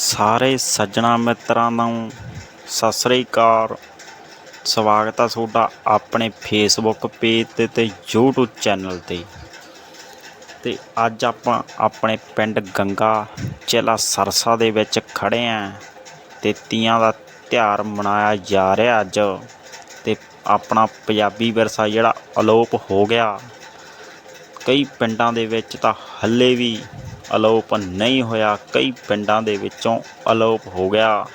ਸਾਰੇ ਸੱਜਣਾ ਮਿੱਤਰਾਂ ਨੂੰ ਸਤਿ ਸ੍ਰੀ ਅਕਾਲ। ਸਵਾਗਤ ਹੈ ਤੁਹਾਡਾ ਆਪਣੇ ਫੇਸਬੁੱਕ ਪੇਜ ਤੇ ਤੇ YouTube ਚੈਨਲ ਤੇ। ਤੇ ਅੱਜ ਆਪਾਂ ਆਪਣੇ ਪਿੰਡ ਗੰਗਾ ਜ਼ਿਲ੍ਹਾ ਸਰਸਾ ਦੇ ਵਿੱਚ ਖੜੇ ਆਂ ਤੇ ਤੀਆਂ ਦਾ ਤਿਉਹਾਰ ਮਨਾਇਆ ਜਾ ਰਿਹਾ ਅੱਜ। ਤੇ ਆਪਣਾ ਪੰਜਾਬੀ ਵਿਰਸਾ ਜਿਹੜਾ ਅਲੋਪ ਹੋ ਗਿਆ। ਕਈ ਪਿੰਡਾਂ ਦੇ ਵਿੱਚ ਤਾਂ ਹੱਲੇ ਵੀ ਅਲੋਪ ਨਹੀਂ ਹੋਇਆ। ਕਈ ਪਿੰਡਾਂ ਦੇ ਵਿੱਚੋਂ ਅਲੋਪ ਹੋ ਗਿਆ।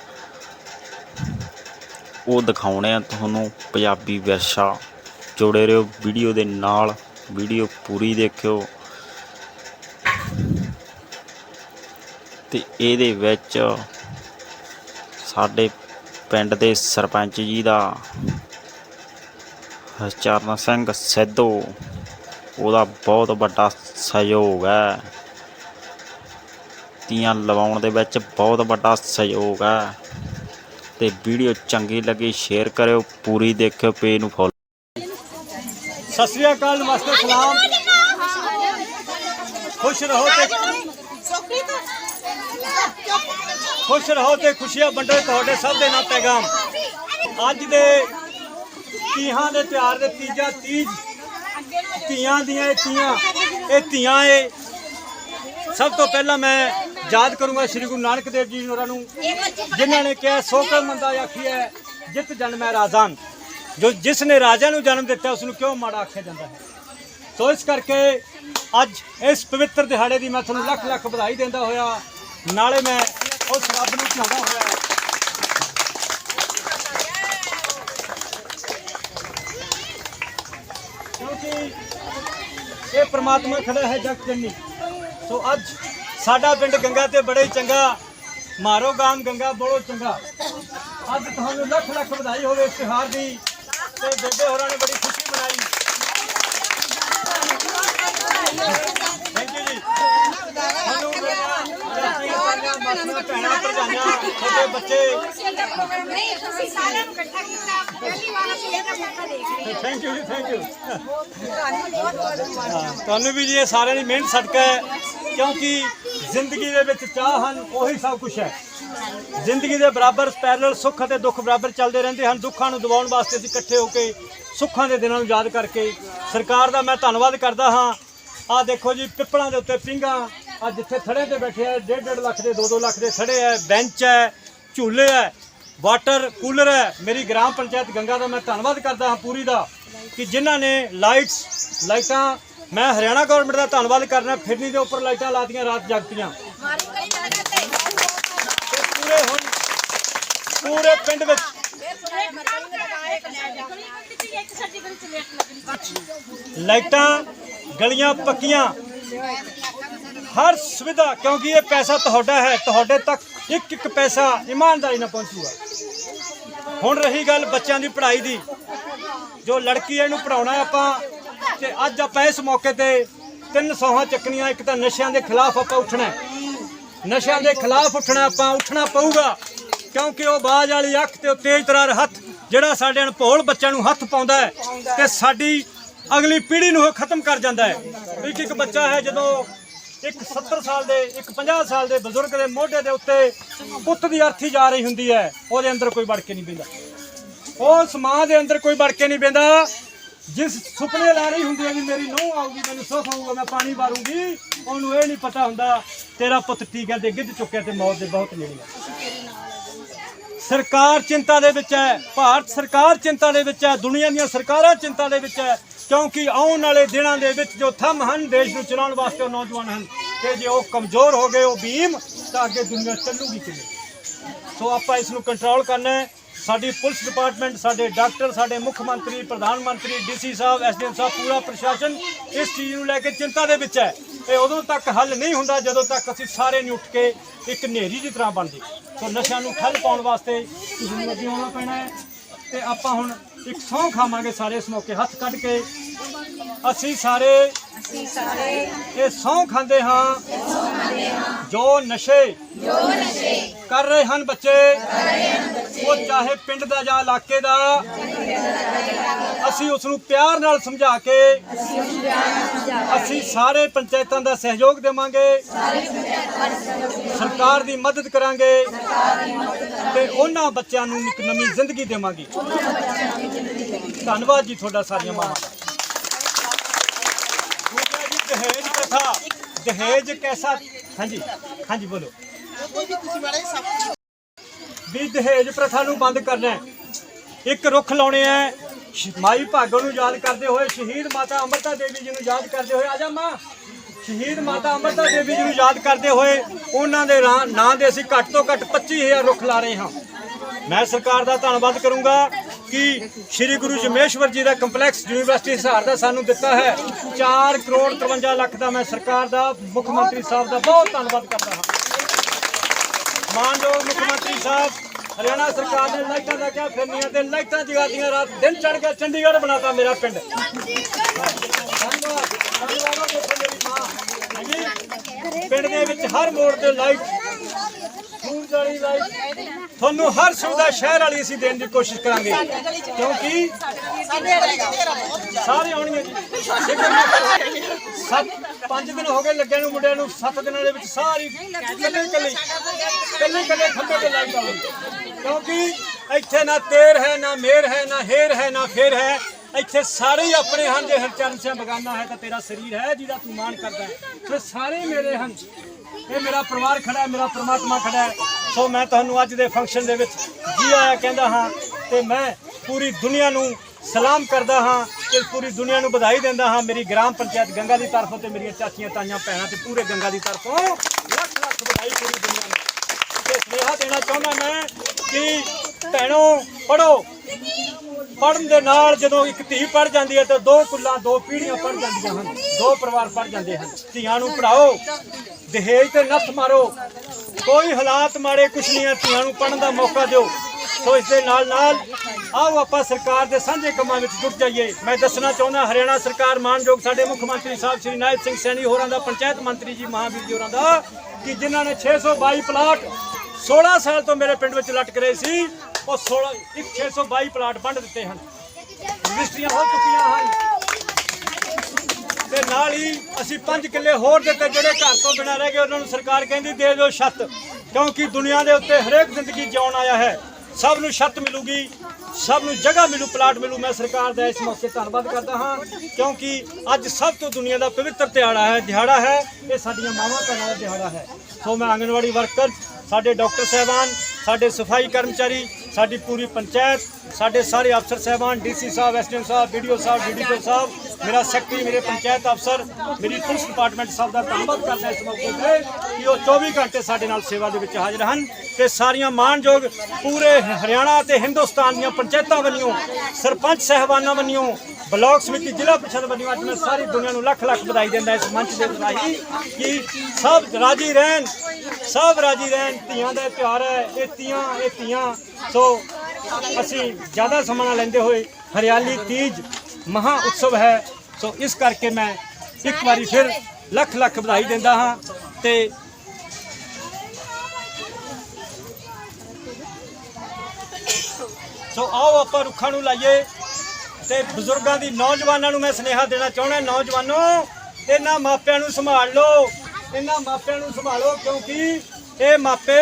ਉਹ ਦਿਖਾਉਣੇ ਆ ਤੁਹਾਨੂੰ ਪੰਜਾਬੀ ਵਿਰਸਾ। ਜੁੜੇ ਰਹੋ ਵੀਡੀਓ ਦੇ ਨਾਲ। ਵੀਡੀਓ ਪੂਰੀ ਦੇਖਿਓ। ਤੇ ਇਹਦੇ ਵਿੱਚ ਸਾਡੇ ਪਿੰਡ ਦੇ ਸਰਪੰਚ ਜੀ ਦਾ ਹਰਚਰਨ ਸਿੰਘ ਸਿੱਧੂ, ਉਹਦਾ ਬਹੁਤ ਵੱਡਾ ਸਹਿਯੋਗ ਹੈ। ਤੀਆਂ ਲਵਾਉਣ ਦੇ ਵਿੱਚ ਬਹੁਤ ਵੱਡਾ ਸਹਿਯੋਗ ਹੈ ਤੇ ਵੀਡੀਓ ਚੰਗੀ ਲੱਗੀ ਸ਼ੇਅਰ ਕਰਿਓ ਪੂਰੀ ਦੇਖਿਓ ਪੇਜ ਨੂੰ ਫੋਲੋ ਸਤਿ ਸ੍ਰੀ ਅਕਾਲ ਨਮਸਤੇ ਸਲਾਮ। ਖੁਸ਼ ਰਹੋ ਤੇ ਖੁਸ਼ ਰਹੋ ਤੇ ਖੁਸ਼ੀਆਂ ਵੰਡੋ ਤੁਹਾਡੇ ਸਭ ਦੇ ਨਾਲ ਪੈਗਾਮ। ਅੱਜ ਦੇ ਤੀਹਾਂ ਦੇ ਤਿਉਹਾਰ ਦੇ ਤੀਜਾ ਤੀਜ ਧੀਆਂ ਦੀਆਂ ਇਹ ਤੀਆਂ ਇਹ ਧੀਆਂ ਇਹ। ਸਭ ਤੋਂ ਪਹਿਲਾਂ ਮੈਂ ਯਾਦ ਕਰੂੰਗਾ ਸ੍ਰੀ ਗੁਰੂ ਨਾਨਕ ਦੇਵ ਜੀ ਹੋਰਾਂ ਨੂੰ, ਜਿਨ੍ਹਾਂ ਨੇ ਕਿਹਾ ਸੋ ਕੋ ਮੰਦਾ ਆਖੀਐ ਜਿਤ ਜਨਮੈ ਰਾਜਾਨ ਜੋ ਜਿਸ ਨੇ ਰਾਜਾ ਨੂੰ ਜਨਮ ਦਿੱਤਾ ਉਸ ਨੂੰ ਕਿਉਂ ਮਾੜਾ ਆਖਿਆ ਜਾਂਦਾ ਹੈ? ਸੋ ਇਸ ਕਰਕੇ ਅੱਜ ਇਸ ਪਵਿੱਤਰ ਦਿਹਾੜੇ ਦੀ ਮੈਂ ਤੁਹਾਨੂੰ ਲੱਖ ਲੱਖ ਵਧਾਈ ਦਿੰਦਾ ਹੋਇਆ, ਨਾਲੇ ਮੈਂ ਉਸ ਰੱਬ ਨੂੰ ਚਾਹੁੰਦਾ ਹੋਇਆ ਕਿਉਂਕਿ ਇਹ ਪ੍ਰਮਾਤਮਾ ਖੜਾ ਹੈ ਜਗ ਜਨਨੀ। ਸੋ ਅੱਜ ਸਾਡਾ ਪਿੰਡ ਗੰਗਾ ਤੇ ਬੜਾ ਹੀ ਚੰਗਾ। ਮਾਰੋ ਗਾਮ ਗੰਗਾ ਬੜੋ ਚੰਗਾ। ਅੱਜ ਤੁਹਾਨੂੰ ਲੱਖ ਲੱਖ ਵਧਾਈ ਹੋਵੇ ਇਸ ਤਿਉਹਾਰ ਦੀ। ਤੇ ਬੇਬੇ ਹੋਰਾਂ ਨੇ ਬੜੀ ਖੁਸ਼ੀ ਮਨਾਈ। ਥੈਂਕ ਯੂ ਜੀ। ਤੁਹਾਨੂੰ ਮੇਰੀਆਂ ਚਾਚੀਆਂ, ਮਾਸੀਆਂ, ਭੈਣਾਂ ਭਰਜਾਈਆਂ ਛੋਟੇ ਬੱਚੇ। ਥੈਂਕ ਯੂ ਜੀ ਥੈਂਕ ਯੂ ਤੁਹਾਨੂੰ ਵੀ ਜੀ ਇਹ ਸਾਰਿਆਂ ਦੀ ਮਿਹਨਤ ਸਦਕਾ ਹੈ। ਕਿਉਂਕਿ ਜ਼ਿੰਦਗੀ ਦੇ ਵਿੱਚ ਚਾਹ ਹਨ, ਉਹੀ ਸਭ ਕੁਝ ਹੈ। ਜ਼ਿੰਦਗੀ ਦੇ ਬਰਾਬਰ ਪੈਰਲਲ ਸੁੱਖ ਅਤੇ ਦੁੱਖ ਬਰਾਬਰ ਚੱਲਦੇ ਰਹਿੰਦੇ ਹਨ। ਦੁੱਖਾਂ ਨੂੰ ਦਬਾਉਣ ਵਾਸਤੇ ਅਸੀਂ ਇਕੱਠੇ ਹੋ ਕੇ ਸੁੱਖਾਂ ਦੇ ਦਿਨਾਂ ਨੂੰ ਯਾਦ ਕਰਕੇ ਸਰਕਾਰ ਦਾ ਮੈਂ ਧੰਨਵਾਦ ਕਰਦਾ ਹਾਂ। ਆਹ ਦੇਖੋ ਜੀ, ਪਿੱਪਲਾਂ ਦੇ ਉੱਤੇ ਪਿੰਗਾ। ਆ ਜਿੱਥੇ ਥੜੇ ਤੇ ਬੈਠੇ ਆ 1.5 ਲੱਖ ਦੇ 2-2 ਲੱਖ ਦੇ ਥੜੇ ਆ। ਬੈਂਚ ਹੈ, ਝੂਲੇ ਹੈ, ਵਾਟਰ ਕੂਲਰ ਹੈ। ਮੇਰੀ ਗ੍ਰਾਮ ਪੰਚਾਇਤ ਗੰਗਾ ਦਾ ਮੈਂ ਧੰਨਵਾਦ ਕਰਦਾ ਹਾਂ ਪੂਰੀ ਦਾ ਕਿ ਜਿਨ੍ਹਾਂ ਨੇ ਲਾਈਟਸ ਲਾਈਟਾਂ ਮੈਂ ਹਰਿਆਣਾ ਗਵਰਨਮੈਂਟ ਦਾ ਧੰਨਵਾਦ ਕਰਨਾ ਫਿਰਨੀ ਦੇ ਉੱਪਰ ਲਾਈਟਾਂ ਲਾਤੀਆਂ ਰਾਤ ਜਗਤੀਆਂ। ਪੂਰੇ ਹੁਣ ਪੂਰੇ ਪਿੰਡ ਵਿੱਚ। ਲਾਈਟਾਂ ਗਲੀਆਂ ਪੱਕੀਆਂ। ਹਰ ਸੁਵਿਧਾ ਕਿਉਂਕਿ ਇਹ ਪੈਸਾ ਤੁਹਾਡਾ ਹੈ ਤੁਹਾਡੇ ਤੱਕ ਇੱਕ ਇੱਕ ਪੈਸਾ ਇਮਾਨਦਾਰੀ ਨਾਲ ਪਹੁੰਚੂਗਾ। ਹੁਣ ਰਹੀ ਗੱਲ ਬੱਚਿਆਂ ਦੀ ਪੜ੍ਹਾਈ ਦੀ। ਜੋ ਲੜਕੀ ਹੈ ਇਹਨੂੰ ਪੜਾਉਣਾ ਆਪਾਂ। ਤੇ ਅੱਜ ਆਪਾਂ ਇਸ ਮੌਕੇ ਤੇ ਤਿੰਨ ਸੌਹਾਂ ਚੱਕਣੀਆਂ, ਇੱਕ ਤਾਂ ਨਸ਼ਿਆਂ ਦੇ ਖਿਲਾਫ ਆਪਾਂ ਉੱਠਣਾ ਨਸ਼ਿਆਂ ਦੇ ਖਿਲਾਫ ਉੱਠਣਾ ਆਪਾਂ ਉੱਠਣਾ ਪਊਗਾ, ਕਿਉਂਕਿ ਉਹ ਬਾਜ ਵਾਲੀ ਅੱਖ ਤੇ ਉਹ ਤੇਜ਼ ਤਰਾਰ ਹੱਥ, ਜਿਹੜਾ ਸਾਡੇ ਅਣਭੋਲ ਬੱਚਿਆਂ ਨੂੰ ਹੱਥ ਪਾਉਂਦਾ ਹੈ, ਤੇ ਸਾਡੀ ਅਗਲੀ ਪੀੜ੍ਹੀ ਨੂੰ ਉਹ ਖਤਮ ਕਰ ਜਾਂਦਾ ਹੈ। ਇੱਕ ਇੱਕ ਬੱਚਾ ਹੈ ਜਦੋਂ ਇੱਕ 70 ਸਾਲ ਦੇ, ਇੱਕ 50 ਸਾਲ ਦੇ ਬਜ਼ੁਰਗ ਦੇ ਮੋਢੇ ਦੇ ਉੱਤੇ ਪੁੱਤ ਦੀ ਅਰਥੀ ਜਾ ਰਹੀ ਹੁੰਦੀ ਹੈ, ਉਹਦੇ ਅੰਦਰ ਕੋਈ ਵੜ ਕੇ ਨਹੀਂ ਪੈਂਦਾ ਉਸ ਮਾਂ ਦੇ ਅੰਦਰ ਕੋਈ ਵੜ ਕੇ ਨਹੀਂ ਪੈਂਦਾ ਜਿਸ ਸੁਪਨੇ ਲਾ ਰਹੀ ਹੁੰਦੀ ਹੈ ਵੀ ਮੇਰੀ ਨੂੰਹ ਆਊਗੀ, ਮੈਨੂੰ ਸੁੱਖ ਆਊਗਾ ਮੈਂ ਪਾਣੀ ਵਾਰੂੰਗੀ ਉਹਨੂੰ ਇਹ ਨਹੀਂ ਪਤਾ ਹੁੰਦਾ, ਤੇਰਾ ਪੁੱਤ ਟੀਕਾ ਦੇ ਗਿੱਜ ਚੁੱਕਿਆ ਤੇ ਮੌਤ ਦੇ ਬਹੁਤ ਨੇੜੇ ਹੈ ਸਰਕਾਰ ਚਿੰਤਾ ਦੇ ਵਿੱਚ ਹੈ, ਭਾਰਤ ਸਰਕਾਰ ਚਿੰਤਾ ਦੇ ਵਿੱਚ ਹੈ, ਦੁਨੀਆ ਦੀਆਂ ਸਰਕਾਰਾਂ ਚਿੰਤਾ ਦੇ ਵਿੱਚ ਹੈ, ਕਿਉਂਕਿ ਆਉਣ ਵਾਲੇ ਦਿਨਾਂ ਦੇ ਵਿੱਚ ਜੋ ਥੰਮ ਹਨ, ਦੇਸ਼ ਨੂੰ ਚਲਾਉਣ ਵਾਸਤੇ ਉਹ ਨੌਜਵਾਨ ਹਨ ਕਿ ਜੇ ਉਹ ਕਮਜ਼ੋਰ ਹੋ ਗਏ, ਉਹ ਭੀਮ, ਤਾਂ ਅੱਗੇ ਦੁਨੀਆ ਚੱਲੂਗੀ ਕਿਵੇਂ? ਸੋ ਆਪਾਂ ਇਸ ਨੂੰ ਕੰਟਰੋਲ ਕਰਨਾ ਹੈ। ਸਾਡੀ ਪੁਲਿਸ ਡਿਪਾਰਟਮੈਂਟ ਸਾਡੇ ਡਾਕਟਰ ਸਾਡੇ ਮੁੱਖ ਮੰਤਰੀ ਪ੍ਰਧਾਨ ਮੰਤਰੀ ਡੀਸੀ ਸਾਹਿਬ ਐਸਡੀਐਮ ਸਾਹਿਬ ਪੂਰਾ ਪ੍ਰਸ਼ਾਸਨ ਇਸ ਚੀਜ਼ ਨੂੰ ਲੈ ਕੇ ਚਿੰਤਾ ਦੇ ਵਿੱਚ ਹੈ। ਇਹ ਉਦੋਂ ਤੱਕ ਹੱਲ ਨਹੀਂ ਹੁੰਦਾ ਜਦੋਂ ਤੱਕ ਅਸੀਂ ਸਾਰੇ ਨਹੀਂ ਉੱਠ ਕੇ ਇੱਕ ਨੇਰੀ ਦੀ ਤਰ੍ਹਾਂ ਬਣਦੇ। ਸੋ ਨਸ਼ਿਆਂ ਨੂੰ ਠੱਲ ਪਾਉਣ ਵਾਸਤੇ ਤੁਸੀਂ ਨੂੰ ਅੱਗੇ ਆਉਣਾ ਪੈਣਾ ਹੈ। ਤੇ ਆਪਾਂ ਹੁਣ ਇੱਕ ਸਹੁੰ ਖਾਵਾਂਗੇ ਸਾਰੇ ਇਸ ਮੌਕੇ ਹੱਥ ਕੱਢ ਕੇ। ਅਸੀਂ ਸਾਰੇ ਅਸੀਂ ਸਾਰੇ ਇਹ ਸਹੁੰ ਖਾਂਦੇ ਹਾਂ। ਜੋ ਨਸ਼ੇ ਕਰ ਰਹੇ ਹਨ ਬੱਚੇ ਉਹ ਚਾਹੇ ਪਿੰਡ ਦਾ ਜਾਂ ਇਲਾਕੇ ਦਾ, ਅਸੀਂ ਉਸ ਨੂੰ ਪਿਆਰ ਨਾਲ ਸਮਝਾ ਕੇ, ਅਸੀਂ ਸਾਰੇ ਪੰਚਾਇਤਾਂ ਦਾ ਸਹਿਯੋਗ ਦੇਵਾਂਗੇ, ਸਰਕਾਰ ਦੀ ਮਦਦ ਕਰਾਂਗੇ, ਤੇ ਉਹਨਾਂ ਬੱਚਿਆਂ ਨੂੰ ਇੱਕ ਨਵੀਂ ਜ਼ਿੰਦਗੀ ਦੇਵਾਂਗੇ। ਧੰਨਵਾਦ ਜੀ ਤੁਹਾਡਾ ਸਾਰੀਆਂ ਮਾਵਾਂ ਦਾ। ਦਹੇਜ ਪ੍ਰਥਾ ਦਹੇਜ ਕੈਸਾ? ਹਾਂਜੀ ਹਾਂਜੀ, ਬੋਲੋ। ਵੀ ਦਹੇਜ ਪ੍ਰਥਾ ਨੂੰ ਬੰਦ ਕਰਨਾ ਹੈ। ਇੱਕ ਰੁੱਖ ਲਾਉਣੇ ਹੈ। ਮਾਈ ਭਾਗੋ ਨੂੰ ਯਾਦ ਕਰਦੇ ਹੋਏ ਸ਼ਹੀਦ ਮਾਤਾ ਅੰਮ੍ਰਿਤਾ ਦੇਵੀ ਜੀ ਨੂੰ ਯਾਦ ਕਰਦੇ ਹੋਏ ਆਜਾ ਮਾਂ। ਸ਼ਹੀਦ ਮਾਤਾ ਅੰਮ੍ਰਿਤਾ ਦੇਵੀ ਜੀ ਨੂੰ ਯਾਦ ਕਰਦੇ ਹੋਏ ਉਹਨਾਂ ਦੇ ਰਾਂ- ਨਾਂ ਦੇ ਅਸੀਂ ਘੱਟ ਤੋਂ ਘੱਟ 25000 ਰੁੱਖ ਲਾ ਰਹੇ ਹਾਂ। ਮੈਂ ਸਰਕਾਰ ਦਾ ਧੰਨਵਾਦ ਕਰੂੰਗਾ ਕਿ ਸ੍ਰੀ ਗੁਰੂ ਜਮੇਸ਼ਵਰ ਜੀ ਦਾ ਕੰਪਲੈਕਸ ਯੂਨੀਵਰਸਿਟੀ ਹਿਸਾਰ ਦਾ ਸਾਨੂੰ ਦਿੱਤਾ ਹੈ। 4 ਕਰੋੜ 53 ਲੱਖ ਦਾ ਮੈਂ ਸਰਕਾਰ ਦਾ, ਮੁੱਖ ਮੰਤਰੀ ਸਾਹਿਬ ਦਾ ਬਹੁਤ ਧੰਨਵਾਦ ਕਰਦਾ ਹਾਂ। ਮਾਨਯੋਗ ਮੁੱਖ ਮੰਤਰੀ ਸਾਹਿਬ ਹਰਿਆਣਾ ਸਰਕਾਰ ਨੇ ਲਾਈਟਾਂ ਦਾ ਕਿਹਾ ਫਿਰਨੀਆਂ ਤੇ ਲਾਈਟਾਂ ਜਗਾਤੀਆਂ ਰਾਤ ਦਿਨ ਚੜ ਗਿਆ ਚੰਡੀਗੜ੍ਹ ਬਣਾਤਾ ਮੇਰਾ ਪਿੰਡ। ਪਿੰਡ ਦੇ ਵਿੱਚ ਹਰ ਮੋੜ ਤੇ ਲਾਈਟ ਸੂਰਜ ਵਾਲੀ ਲਾਈਟ। ਤੁਹਾਨੂੰ ਹਰ ਸੁਵਿਧਾ ਸ਼ਹਿਰ ਵਾਲੀ ਅਸੀਂ ਦੇਣ ਦੀ ਕੋਸ਼ਿਸ਼ ਕਰਾਂਗੇ। ਕਿਉਂਕਿ ਸਾਰੇ ਆਉਣਗੇ ਜੀ ਸੱਤ ਪੰਜ ਦਿਨ ਹੋ ਗਏ ਲੱਗਿਆ ਨੂੰ ਮੁੰਡਿਆਂ ਨੂੰ ਸੱਤ ਦਿਨਾਂ ਦੇ ਵਿੱਚ ਸਾਰੀ ਕੱਲੇ ਕੱਲੇ। ਕੱਲੇ ਕੱਲੇ ਖੰਭੇ ਤੇ ਲਾਈਟ ਆਉਣੀ ਕਿਉਂਕਿ ਇੱਥੇ ਨਾ ਤੇਰ ਹੈ ਨਾ ਮੇਰ ਹੈ ਨਾ ਹੇਰ ਹੈ ਨਾ ਫੇਰ ਹੈ। ਇੱਥੇ ਸਾਰੇ ਹੀ ਆਪਣੇ ਹਨ ਜੇ ਹਰਚਰਨ ਸਿੰਘ ਬਗਾਨਾ ਹੈ ਤਾਂ ਤੇਰਾ ਸਰੀਰ ਹੈ ਜਿਹਦਾ ਤੂੰ ਮਾਣ ਕਰਦਾ ਤੇ ਸਾਰੇ ਮੇਰੇ ਹਨ। ਇਹ ਮੇਰਾ ਪਰਿਵਾਰ ਖੜਾ ਹੈ ਮੇਰਾ ਪ੍ਰਮਾਤਮਾ ਖੜਾ ਹੈ। ਸੋ ਮੈਂ ਤੁਹਾਨੂੰ ਅੱਜ ਦੇ ਫੰਕਸ਼ਨ ਦੇ ਵਿੱਚ ਜੀ ਆਇਆ ਕਹਿੰਦਾ ਹਾਂ ਤੇ ਮੈਂ ਪੂਰੀ ਦੁਨੀਆ ਨੂੰ ਸਲਾਮ ਕਰਦਾ ਹਾਂ। ਤੇ ਪੂਰੀ ਦੁਨੀਆ ਨੂੰ ਵਧਾਈ ਦਿੰਦਾ ਹਾਂ। ਮੇਰੀ ਗ੍ਰਾਮ ਪੰਚਾਇਤ ਗੰਗਾ ਦੀ ਤਰਫੋਂ ਤੇ ਮੇਰੀਆਂ ਚਾਚੀਆਂ, ਤਾਈਆਂ, ਭੈਣਾਂ ਤੇ ਪੂਰੇ ਗੰਗਾ ਦੀ ਤਰਫੋਂ ਲੱਖ ਲੱਖ ਵਧਾਈ ਪੂਰੀ ਦੁਨੀਆ ਨੂੰ। ਤੇ ਸੁਨੇਹਾ ਦੇਣਾ ਚਾਹੁੰਦਾ ਮੈਂ ਕਿ ਭੈਣੋ ਪੜੋ ਪੜਨ ਦੇ ਨਾਲ ਜਦੋਂ ਇੱਕ ਧੀ ਪੜ ਜਾਂਦੀ ਹੈ ਤਾਂ ਦੋ ਕੁੱਲਾਂ, ਦੋ ਪੀੜ੍ਹੀਆਂ ਪੜ ਜਾਂਦੀਆਂ ਹਨ। ਦੋ ਪਰਿਵਾਰ ਪੜ ਜਾਂਦੇ ਹਨ। ਧੀਆਂ ਨੂੰ ਪੜਾਓ ਦਹੇਜ ਤੇ ਨੱਥ ਮਾਰੋ। ਕੋਈ ਹਾਲਾਤ ਮਾੜੇ ਕੁਛ ਨਹੀਂ ਹੈ। ਧੀਆਂ ਨੂੰ ਪੜਨ ਦਾ ਮੌਕਾ ਦਿਓ। ਸੋ ਇਸ ਦੇ ਨਾਲ ਨਾਲ ਆਓ ਆਪਾਂ ਸਰਕਾਰ ਦੇ ਸਾਂਝੇ ਕੰਮਾਂ ਵਿੱਚ ਜੁਟ ਜਾਈਏ। ਮੈਂ ਦੱਸਣਾ ਚਾਹੁੰਦਾ, ਹਰਿਆਣਾ ਸਰਕਾਰ ਮਾਨਯੋਗ ਸਾਡੇ ਮੁੱਖ ਮੰਤਰੀ ਸਾਹਿਬ ਸ਼੍ਰੀ ਨਾਇਬ ਸਿੰਘ ਸੈਣੀ ਹੋਰਾਂ ਦਾ, ਪੰਚਾਇਤ ਮੰਤਰੀ ਜੀ ਮਹਾਵੀਰ ਜੀ ਹੋਰਾਂ ਦਾ, ਕਿ ਜਿਨ੍ਹਾਂ ਨੇ 622 ਪਲਾਟ 16 ਸਾਲ ਤੋਂ ਮੇਰੇ ਪਿੰਡ ਵਿੱਚ ਲਟਕ ਰਹੇ ਸੀ, ਉਹ 16 ਇੱਕ 622 ਪਲਾਟ ਵੰਡ ਦਿੱਤੇ ਹਨ। ਰਜਿਸਟਰੀਆਂ ਹੋ ਚੁੱਕੀਆਂ ਹਨ। ਤੇ ਨਾਲ ਹੀ ਅਸੀਂ 5 ਕਿੱਲੇ ਹੋਰ ਦਿੱਤੇ, ਜਿਹੜੇ ਘਰ ਤੋਂ ਬਿਨਾਂ ਰਹਿ ਗਏ, ਉਹਨਾਂ ਨੂੰ ਸਰਕਾਰ ਕਹਿੰਦੀ ਦੇ ਦਿਓ ਛੱਤ, ਕਿਉਂਕਿ ਦੁਨੀਆ ਦੇ ਉੱਤੇ ਹਰੇਕ ਜ਼ਿੰਦਗੀ ਜਿਉਣ ਆਇਆ ਹੈ। ਸਭ ਨੂੰ ਛੱਤ ਮਿਲੂਗੀ, ਸਭ ਨੂੰ ਜਗ੍ਹਾ ਮਿਲੂ, ਪਲਾਟ ਮਿਲੂ। ਮੈਂ ਸਰਕਾਰ ਦਾ ਇਸ ਮੌਕੇ ਧੰਨਵਾਦ ਕਰਦਾ ਹਾਂ, ਕਿਉਂਕਿ ਅੱਜ ਸਭ ਤੋਂ ਦੁਨੀਆ ਦਾ ਪਵਿੱਤਰ ਦਿਹਾੜਾ ਹੈ ਦਿਹਾੜਾ ਹੈ, ਇਹ ਸਾਡੀਆਂ ਮਾਵਾਂ ਭੈਣਾਂ ਦਾ ਦਿਹਾੜਾ ਹੈ। ਸੋ ਮੈਂ ਆਂਗਨਵਾੜੀ ਵਰਕਰ, ਸਾਡੇ ਡਾਕਟਰ ਸਾਹਿਬਾਨ, ਸਾਡੇ ਸਫ਼ਾਈ ਕਰਮਚਾਰੀ ਸਾਡੀ ਪੂਰੀ ਪੰਚਾਇਤ, ਸਾਡੇ ਸਾਰੇ ਅਫਸਰ ਸਾਹਿਬਾਨ, ਡੀਸੀ ਸਾਹਿਬ ਐਸਡੀਐਮ ਸਾਹਿਬ ਵੀਡੀਓ ਸਾਹਿਬ ਡੀਡੀਪੀ ਸਾਹਿਬ, ਮੇਰਾ ਸੈਕਟਰੀ, ਮੇਰੇ ਪੰਚਾਇਤ ਅਫਸਰ, ਮੇਰੀ ਪੁਲਿਸ ਡਿਪਾਰਟਮੈਂਟ ਸਾਹਿਬ ਦਾ ਧੰਨਵਾਦ ਕਰਦਾ ਇਸ ਮੌਕੇ ਤੇ ਕਿ ਉਹ 24 ਘੰਟੇ ਸਾਡੇ ਨਾਲ ਸੇਵਾ ਦੇ ਵਿੱਚ ਹਾਜ਼ਰ ਹਨ ਤੇ ਸਾਰੀਆਂ ਮਾਣਯੋਗ ਪੂਰੇ ਹਰਿਆਣਾ ਤੇ ਹਿੰਦੁਸਤਾਨ ਦੀਆਂ ਪੰਚਾਇਤਾਂ ਵੱਲੋਂ, ਸਰਪੰਚ ਸਹਿਬਾਨਾਂ ਵੱਲੋਂ ਬਲਾਕ ਸਮਿਤੀ ਜ਼ਿਲ੍ਹਾ ਪ੍ਰੀਸ਼ਦ ਵੱਲੋਂ ਅੱਜ ਮੈਂ ਸਾਰੀ ਦੁਨੀਆ ਨੂੰ ਲੱਖ ਲੱਖ ਵਧਾਈ ਦਿੰਦਾ ਇਸ ਮੰਚ ਦੇ ਵਧਾਈ ਕਿ ਸਭ ਰਾਜੀ ਰਹਿਣ, ਸਭ ਰਾਜੀ ਰਹਿਣ, ਧੀਆਂ ਦਾ ਤਿਉਹਾਰ ਹੈ, ਇਹ ਧੀਆਂ ਇਹ ਧੀਆਂ ਸੋ ਅਸੀਂ ਜ਼ਿਆਦਾ ਸਮਾਂ ਲੈਂਦੇ ਹੋਏ ਹਰਿਆਲੀ ਤੀਜ ਮਹਾ ਉਤਸਵ ਹੈ। ਸੋ ਇਸ ਕਰਕੇ ਮੈਂ ਇੱਕ ਵਾਰੀ ਫਿਰ ਲੱਖ ਲੱਖ ਵਧਾਈ ਦਿੰਦਾ ਹਾਂ ਤੇ ਸੋ ਆਓ ਆਪਾਂ ਰੁੱਖਾਂ ਨੂੰ ਲਾਈਏ। ਤੇ ਬਜ਼ੁਰਗਾਂ ਦੀ ਨੌਜਵਾਨਾਂ ਨੂੰ ਮੈਂ ਸੁਨੇਹਾ ਦੇਣਾ ਚਾਹੁੰਦਾ ਨੌਜਵਾਨੋ ਇਹਨਾਂ ਮਾਪਿਆਂ ਨੂੰ ਸੰਭਾਲ ਲਓ। ਇਹਨਾਂ ਮਾਪਿਆਂ ਨੂੰ ਸੰਭਾਲੋ ਕਿਉਂਕਿ ਇਹ ਮਾਪੇ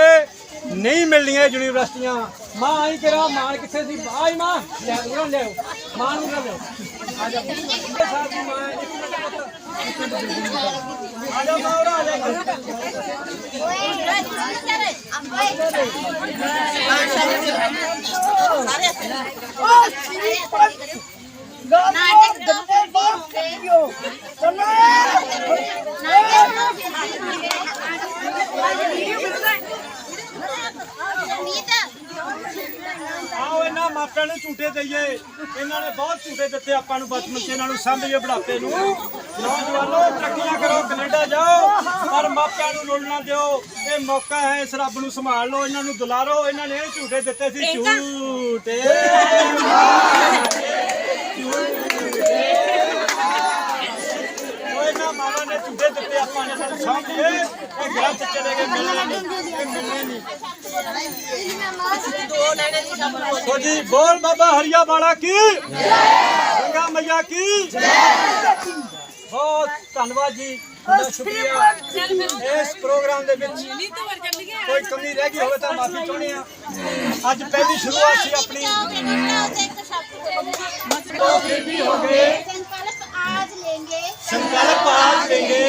ਨਹੀਂ ਮਿਲਣੀਆਂ ਯੂਨੀਵਰਸਿਟੀਆਂ। ਮਾਂ ਆਈ ਕਿਰਾ ਮਾਂ ਕਿੱਥੇ ਸੀ? ਆਈ ਮਾਂ। ਲੈ ਲੈ ਆਓ। ਮਾਂ ਨੂੰ ਲਿਓ ਆ ਜਾ। ਸਾਹਿਬ ਦੀ ਮਾਂ ਇੱਕ ਆਓ ਇਹਨਾਂ ਮਾਪਿਆਂ ਨੂੰ ਝੂਟੇ ਦਈਏ। ਇਹਨਾਂ ਨੇ ਬਹੁਤ ਝੂਟੇ ਦਿੱਤੇ ਆਪਾਂ ਨੂੰ ਬਚਪਨ 'ਚ ਇਹਨਾਂ ਨੂੰ ਬੁਢਾਪੇ ਨੂੰ। ਨੌਜਵਾਨੋ ਤਰੱਕੀਆਂ ਕਰੋ ਕੈਨੇਡਾ ਜਾਓ ਪਰ ਮਾਪਿਆਂ ਨੂੰ ਰੋਲਣਾ ਦਿਓ। ਇਹ ਮੌਕਾ ਹੈ ਇਸ ਰੱਬ ਨੂੰ ਸੰਭਾਲ ਲਓ ਇਹਨਾਂ ਨੂੰ ਦੁਲਾਰੋ। ਇਹਨਾਂ ਨੇ ਝੂਟੇ ਦਿੱਤੇ ਸੀ ਝੂਟੇ ਉਹ ਇਹਨਾਂ ਮਾਵਾਂ ਨੇ ਝੂਟੇ ਦਿੱਤੇ ਆਪਾਂ ਨੇ ਸਾਨੂੰ ਸਾਂਭ ਲਏ ਇਹ ਗ੍ਰੰਥ ਚਲੇ ਗਏ ਮਿਲਣੇ ਨਹੀਂ ਇਹ ਮਿਲਣੇ ਨਹੀਂ ਸੋ ਜੀ ਬੋਲ ਬਾਬਾ ਹਰੀਆ ਵਾਲਾ ਕੀ ਗੰਗਾ ਮਈਆ ਕੀ ਬਹੁਤ ਧੰਨਵਾਦ ਜੀ ਤੁਹਾਡਾ ਸ਼ੁਕਰੀਆ ਇਸ ਪ੍ਰੋਗਰਾਮ ਦੇ ਵਿੱਚ ਕੋਈ ਕਮੀ ਰਹਿ ਗਈ ਹੋਵੇ ਤਾਂ ਮਾਫੀ ਚਾਹੁੰਦੇ ਆ ਅੱਜ ਪਹਿਲੀ ਸ਼ੁਰੂਆਤ ਸੀ ਆਪਣੀ भी हो गए संकल्प आज लेंगे ਸੰਕਲਪ ਆਜ लेंगे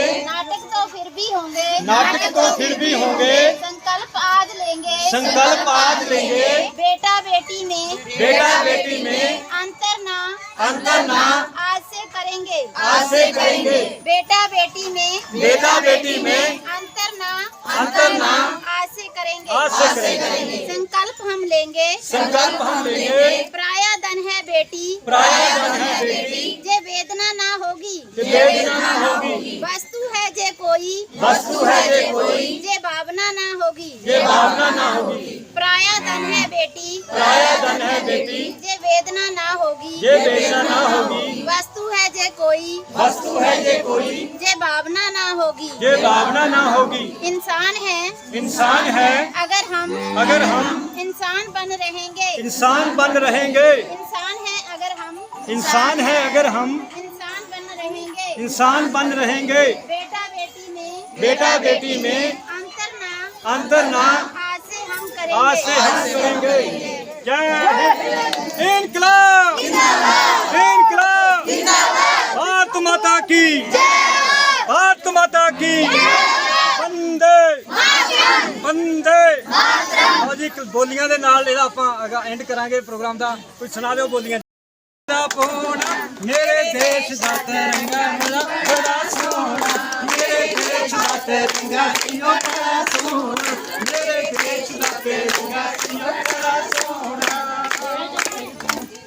नाटक तो फिर भी होंगे। संकल्प आज लेंगे। संकल्प आज लेंगे। बेटा बेटी में। बेटा बेटी में। अंतर ना। अंतर ना। आज से करेंगे। आज से करेंगे। बेटा बेटी में। बेटा बेटी में। अंतर ना। अंतर ना। आज से करेंगे। आज से करेंगे। संकल्प हम लेंगे। संकल्प हम लेंगे। प्राया धन है बेटी। प्राय धन है बेटी। जे वेदना ना होगी। वेदना ना होगी। वस्तु कोई वस्तु है ये कोई? जे भावना ना होगी। ये भावना ना होगी। प्राया धन है बेटी। प्राय धन है बेटी। जे वेदना ना होगी। ये वेदना ना होगी। वस्तु है जे कोई। वस्तु है जे कोई। जे भावना ना होगी। जे भावना ना होगी। इंसान है। इंसान है। अगर हम अगर हम इंसान बन रहेंगे। इंसान बन रहेंगे। इंसान है अगर हम इंसान है अगर हम इंसान बन रहेंगे। इंसान बन रहेंगे। बेटा बेटी में बेटा बेटी में अंतर ना अंतर ना आज से हम करेंगे आज से हम करेंगे जय हिंद इनकलाब इनकलाब भारत माता की भारत माता की ਵੰਦੇ ਵੰਦੇ ਆਓ ਜੀ ਇੱਕ ਬੋਲੀਆਂ ਦੇ ਨਾਲ ਇਹਦਾ ਆਪਾਂ ਅਗਾ ਐਂਡ ਕਰਾਂਗੇ ਪ੍ਰੋਗਰਾਮ ਦਾ ਕੁਝ ਸੁਣਾ ਦਿਓ ਬੋਲੀਆਂ ਦਾ ਪੋਣਾ ਮੇਰੇ ਦੇਸ਼ ਦਾ ਤਿਰੰਗਾ ਮੇਰਾ ਬੜਾ ਸੋਹਣਾ ਮੇਰੇ ਦੇਸ਼ ਦਾ ਤਿਰੰਗਾ ਕਿਉਂ ਬੜਾ ਸੋਹਣਾ ਮੇਰੇ ਦੇਸ਼ ਦਾ ਤਿਰੰਗਾ ਕਿਉਂ ਬੜਾ ਸੋਹਣਾ।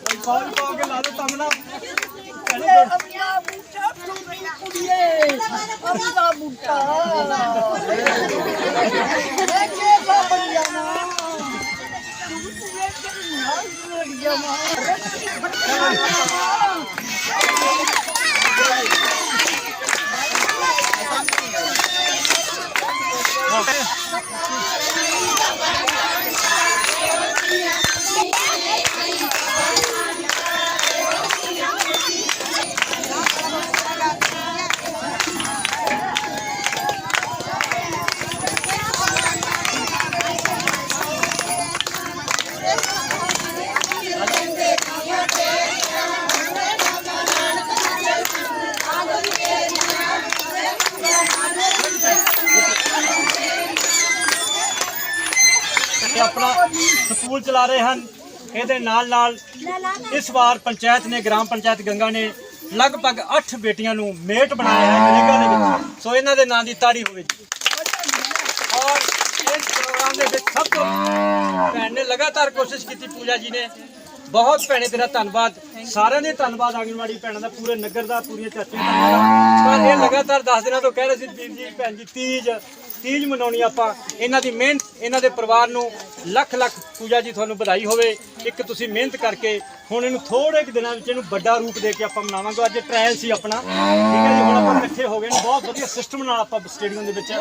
ਕੋਈ ਫੌਜ ਪਾਓ ਕੇ ਲਾ ਦੋ ਤਮਨਾ ਇਹ 要吗？ਰਹੇ ਹਨ। ਇਹਦੇ ਨਾਲ ਨਾਲ ਇਸ ਵਾਰ ਪੰਚਾਇਤ ਨੇ, ਗ੍ਰਾਮ ਪੰਚਾਇਤ ਗੰਗਾ ਨੇ ਲਗਭਗ 8 ਬੇਟੀਆਂ ਨੂੰ ਮੇਟ ਬਣਾਇਆ ਹੈ ਨਰੇਗਾ ਦੇ ਵਿੱਚ। ਸੋ ਇਹਨਾਂ ਦੇ ਨਾਂ ਦੀ ਤਾੜੀ ਹੋਵੇ ਔਰ ਇਸ ਪ੍ਰੋਗਰਾਮ ਦੇ ਵਿੱਚ ਸਭ ਤੋਂ ਭੈਣ ਨੇ ਲਗਾਤਾਰ ਕੋਸ਼ਿਸ਼ ਕੀਤੀ ਪੂਜਾ ਜੀ ਨੇ। ਬਹੁਤ ਭੈਣੇ ਤੇਰਾ ਧੰਨਵਾਦ। ਸਾਰਿਆਂ ਦੇ ਧੰਨਵਾਦ ਆਂਗਣਵਾੜੀ ਭੈਣਾਂ ਦਾ, ਪੂਰੇ ਨਗਰ ਦਾ, ਪੂਰੀਆਂ ਚਾਚੀਆਂ ਦਾ। ਪਰ ਇਹ ਲਗਾਤਾਰ 10 ਦਿਨਾਂ ਤੋਂ ਕਹਿ ਰਹੇ ਸੀ ਵੀਰ ਜੀ, ਭੈਣ ਜੀ, ਤੀਜ ਤੀਜ ਮਨਾਉਣੀ ਆਪਾਂ। ਇਹਨਾਂ ਦੀ ਮਿਹਨਤ, ਇਹਨਾਂ ਦੇ ਪਰਿਵਾਰ ਨੂੰ ਲੱਖ ਲੱਖ ਪੂਜਾ ਜੀ ਤੁਹਾਨੂੰ ਵਧਾਈ ਹੋਵੇ। ਇੱਕ ਤੁਸੀਂ ਮਿਹਨਤ ਕਰਕੇ ਹੁਣ ਇਹਨੂੰ ਥੋੜੇ ਕੁ ਦਿਨਾਂ ਵਿੱਚ ਇਹਨੂੰ ਵੱਡਾ ਰੂਪ ਦੇ ਕੇ ਆਪਾਂ ਮਨਾਵਾਂਗੇ। ਅੱਜ ਟ੍ਰਾਇਲ ਸੀ ਆਪਣਾ। ਠੀਕ ਹੈ ਜੀ, ਹੁਣ ਆਪਾਂ ਇਕੱਠੇ ਹੋ ਗਏ। ਨੇ ਬਹੁਤ ਵਧੀਆ ਸਿਸਟਮ ਨਾਲ ਆਪਾਂ ਸਟੇਡੀਅਮ ਦੇ ਵਿੱਚ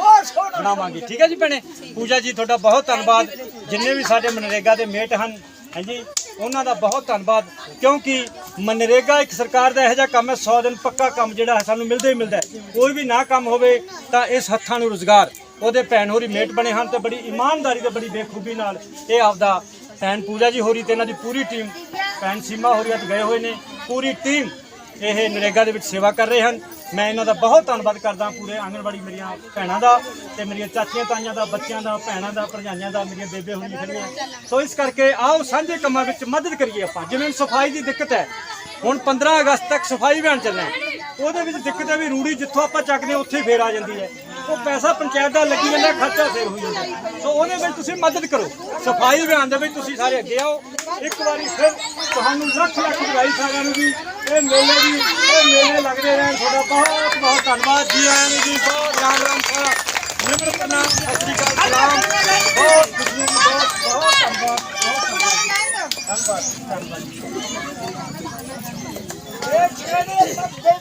ਬਣਾਵਾਂਗੇ ਠੀਕ ਹੈ ਜੀ ਭੈਣੇ? ਪੂਜਾ ਜੀ, ਤੁਹਾਡਾ ਬਹੁਤ ਧੰਨਵਾਦ। ਜਿੰਨੇ ਵੀ ਸਾਡੇ ਮਨਰੇਗਾ ਦੇ ਮੇਟ ਹਨ, ਹਾਂਜੀ, ਉਹਨਾਂ ਦਾ ਬਹੁਤ ਧੰਨਵਾਦ। ਕਿਉਂਕਿ ਮਨਰੇਗਾ ਇੱਕ ਸਰਕਾਰ ਦਾ ਇਹੋ ਜਿਹਾ ਕੰਮ ਹੈ 100 ਦਿਨ ਪੱਕਾ ਕੰਮ ਜਿਹੜਾ ਹੈ, ਸਾਨੂੰ ਮਿਲਦਾ ਹੀ ਮਿਲਦਾ ਕੋਈ ਵੀ ਨਾ ਕੰਮ ਹੋਵੇ ਤਾਂ ਇਸ ਹੱਥਾਂ ਨੂੰ ਰੋਜ਼ਗਾਰ। ਉਹਦੇ ਭੈਣ ਹੋਰੀ ਮੇਟ ਬਣੇ ਹਨ ਤੇ ਬੜੀ ਇਮਾਨਦਾਰੀ ਤੇ ਬੜੀ ਬੇਖੂਬੀ ਨਾਲ ਇਹ ਆਪਦਾ ਭੈਣ ਪੂਜਾ ਜੀ ਹੋਰੀ ਤੇ ਇਹਨਾਂ ਦੀ ਪੂਰੀ ਟੀਮ, ਭੈਣ ਸੀਮਾ ਹੋਰੀ ਅੱਜ ਗਏ ਹੋਏ ਨੇ, ਪੂਰੀ ਟੀਮ ਇਹ ਨਰੇਗਾ ਦੇ ਵਿੱਚ ਸੇਵਾ ਕਰ ਰਹੇ ਹਨ। ਮੈਂ ਇਹਨਾਂ ਦਾ ਬਹੁਤ ਧੰਨਵਾਦ ਕਰਦਾ ਪੂਰੇ ਆਂਗਣਵਾੜੀ ਮੇਰੀਆਂ ਭੈਣਾਂ ਦਾ ਤੇ ਮੇਰੀਆਂ ਚਾਚੀਆਂ ਤਾਈਆਂ ਦਾ, ਬੱਚਿਆਂ ਦਾ, ਭੈਣਾਂ ਦਾ, ਭਰਜਾਈਆਂ ਦਾ, ਮੇਰੀਆਂ ਬੇਬੇ ਹੋਣੀ ਖੜੀਆਂ। ਸੋ ਇਸ ਕਰਕੇ ਆਓ ਸਾਂਝੇ ਕੰਮਾਂ ਵਿੱਚ ਮਦਦ ਕਰੀਏ ਆਪਾਂ। ਜਿਵੇਂ ਸਫ਼ਾਈ ਦੀ ਦਿੱਕਤ ਹੈ, ਹੁਣ 15 ਅਗਸਤ ਤੱਕ ਸਫ਼ਾਈ ਅਭਿਆਨ ਚੱਲਣਾ ਉਹਦੇ ਵਿੱਚ ਦਿੱਕਤ ਹੈ ਵੀ ਰੂੜੀ ਜਿੱਥੋਂ ਆਪਾਂ ਚੱਕਦੇ ਹਾਂ, ਉੱਥੇ ਹੀ ਫੇਰ ਆ ਜਾਂਦੀ ਹੈ। ਉਹ ਪੈਸਾ ਪੰਚਾਇਤ ਦਾ ਲੱਗੀ ਜਾਂਦਾ, ਖਰਚਾ ਫੇਰ ਹੋ ਜਾਂਦਾ। ਸੋ ਉਹਦੇ ਵਿੱਚ ਤੁਸੀਂ ਮਦਦ ਕਰੋ। ਸਫ਼ਾਈ ਅਭਿਆਨ ਦੇ ਵਿੱਚ ਤੁਸੀਂ ਸਾਰੇ ਅੱਗੇ ਆਓ। ਇੱਕ ਵਾਰੀ ਫਿਰ ਤੁਹਾਨੂੰ ਲੱਖ ਲੱਖ ਵਧਾਈ ਸਾਰਿਆਂ ਨੂੰ ਵੀ, ਇਹ ਮੇਲੇ ਵੀ, ਇਹ ਮੇਲੇ ਲੱਗਦੇ ਰਹਿਣ। ਤੁਹਾਡਾ ਬਹੁਤ ਬਹੁਤ ਧੰਨਵਾਦ। ਜੀ ਆਇਆਂ ਨੂੰ ਜੀ ਬਹੁਤ ਰਾਮ ਰਾਮ ਸਾਰਾ। ਨਿਮਰ ਪ੍ਰਣਾਮ, ਸਤਿ ਸ਼੍ਰੀ ਅਕਾਲ ਸਲਾਮ ਬਹੁਤ ਖੁਸ਼ੀ ਬਹੁਤ ਬਹੁਤ ਧੰਨਵਾਦ। ਧੰਨਵਾਦ। ਧੰਨਵਾਦ। ਇੱਕ ਕਰੇ ਸਭ ਦੇ